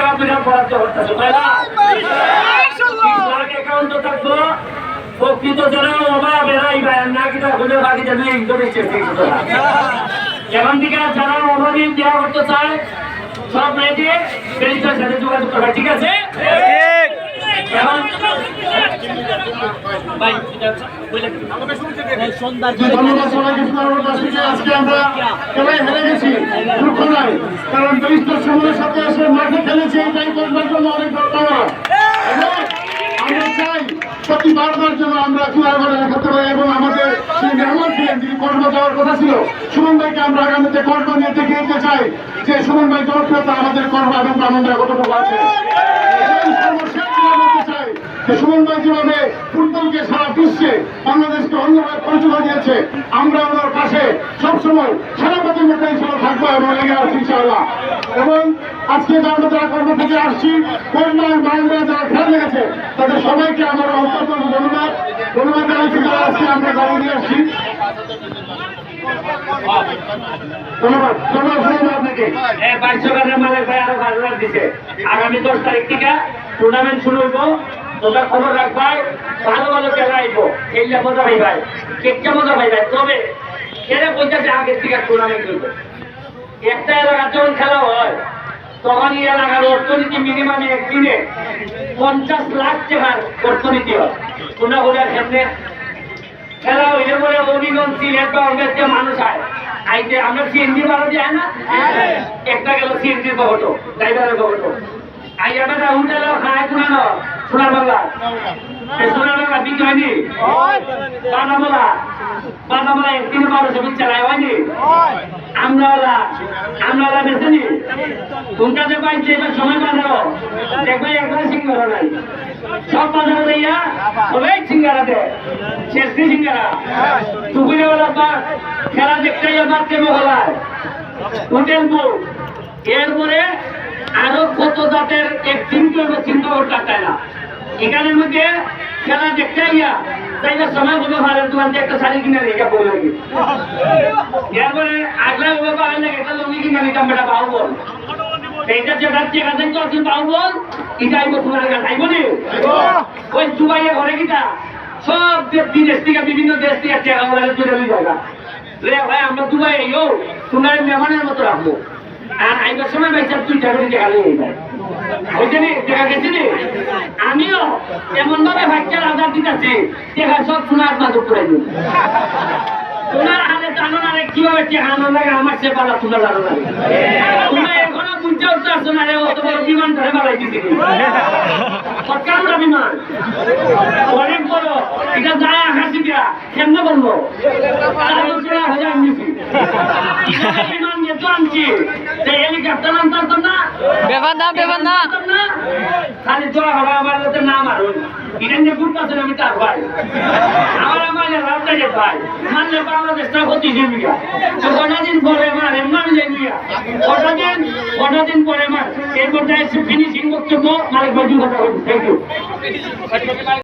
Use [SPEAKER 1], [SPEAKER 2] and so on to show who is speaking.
[SPEAKER 1] টাকা বিরাট বরাদ্দ করতেছে তাই না? অ্যাকাউন্ট থাকব। প্রকৃত অভাব এরাই না কিনা খুলে বাকি যাবে ইন্টারেস্টের এখান থেকে যারা অভাবী দেওয়া করতে চায় সব রেডি বেরিস্টার সাথে যোগাযোগ করবে ঠিক আছে? এখন ভাই
[SPEAKER 2] ধন্যবাদ সবাইকে সুন্দর কাছ আজকে আমরা সবাই হেরে গেছি দুঃখ নাই কারণ ব্যারিস্টার সময়ের সাথে এসে মাঠে খেলেছে এটাই করবার জন্য অনেক ধন্যবাদ। আমরা চাই প্রতি বারবার জন্য আমরা পারি এবং আমাদের সেই মেহমান ছিলেন যিনি কর্ম যাওয়ার কথা ছিল সুমন ভাইকে আমরা আগামীতে কর্ম নিয়ে দেখে দিতে চাই যে সুমন ভাই জনপ্রিয়তা আমাদের কর্ম এবং আনন্দের কতটুকু আছে এবং সর্বশেষ যেটা বলতে চাই যে সুমন ভাই যেভাবে ফুটবলকে সারা বিশ্বে বাংলাদেশকে অন্যভাবে পরিচয় দিয়েছে। আমরা ওনার পাশে সবসময় সেনাপতির মধ্যে ইনশাল্লাহ থাকব এবং লেগে আছি ইনশাআল্লাহ। এবং আজকে আমরা যারা কর্ম থেকে আসছি কন্যায় মালদা যারা খেলা লেগেছে তাদের সবাইকে আমার অত্যন্ত ধন্যবাদ। ধন্যবাদ জানাচ্ছি যারা আজকে আমরা গাড়ি নিয়ে আসছি।
[SPEAKER 1] আগামী দশ তারিখ থেকে টুর্নামেন্ট শুরু হইব। তোমরা খবর রাখবাই ভালো ভালো খেলা আইব। খেললে মজা পাইবাই কেকটা মজা পাইবাই। তবে খেলে বলতেছে আগের থেকে টুর্নামেন্ট হইব। একটা এলাকা যখন খেলা হয় তখন এই এলাকার অর্থনীতি মিনিমাম একদিনে পঞ্চাশ লাখ টাকার অর্থনীতি হয়। তোমরা বলে কেমনে খেলা হইলে পরে অভিগঞ্জ সিলেট বা অনেক যে মানুষ আয় আইতে আমরা সিএনজি ভাড়া যায় না? একটা গেল সিএনজির বহটো ড্রাইভারের বহটো আই আমরা হোটেলে খায় কোনা ন সোনার বাংলা সোনার বাংলা বিক্রি হয়নি? বাদামলা বাদামলা একদিনে বারোশো বিচ চালায় হয়নি? আমরাওয়ালা আমরাওয়ালা বেছেনি কোনটা যে পাইছে এবার সময় বাঁধাবো দেখবে একবার সিঙ্গারা নাই। সব বাজারে যাইয়া তবে সিঙ্গারা দে শেষ সিঙ্গারা? টুকুরে ওলা খেলা দেখতে যাই বাদকে মহলায় হোটেল বুক এরপরে আরও কত জাতের এক চিন্তা চিন্তা করতে না। এখানের মধ্যে খেলা দেখতে আইয়া তাইলে সময় বলে ভালো তোমার একটা শাড়ি কিনে রেখে বলে লাগে এরপরে আগলা বাবা আনলে একটা লঙ্গি কিনে নিতাম বেটা বাবু বল এটা নি? থেকে, বিভিন্ন দেশ থেকে জায়গা রে ভাই, আমরা দুবাই তোমার মেহমানের মতো রাখব। আর আইবার সময় তুই টাকা টাকা নি? নি? আমিও এমন ভাবে বাচ্চার আধার দিতেছি, দেখা সব সোনার মাঝে করে হাতে জানো না রে, কীভাবে টেকানো লাগে? আমার সে তোমরা এখনও বুঝতে উঠতে আসছো না রে, অত বড় বিমান ধরে সরকার বিমান? অনেক বড়। এটা আকাশি দিয়া বলব? নিছি বিমান আনছি। যে হেলিকপ্টার না
[SPEAKER 3] বেবার না বেবার না
[SPEAKER 1] খালি দোয়া হবে আমার যাতে না মারুন। ইরান যে গ্রুপ আছে আমি তার ভাই। আমার আমার লাভ লাগে ভাই। মানলে বাংলাদেশটা ক্ষতি যাবি কটা দিন পরে মার, এমন যাবি কটা দিন কটা দিন পরে মার। এরপর ফিনিশিং বক্তব্য, মালিক বাজু কথা থ্যাংক ইউ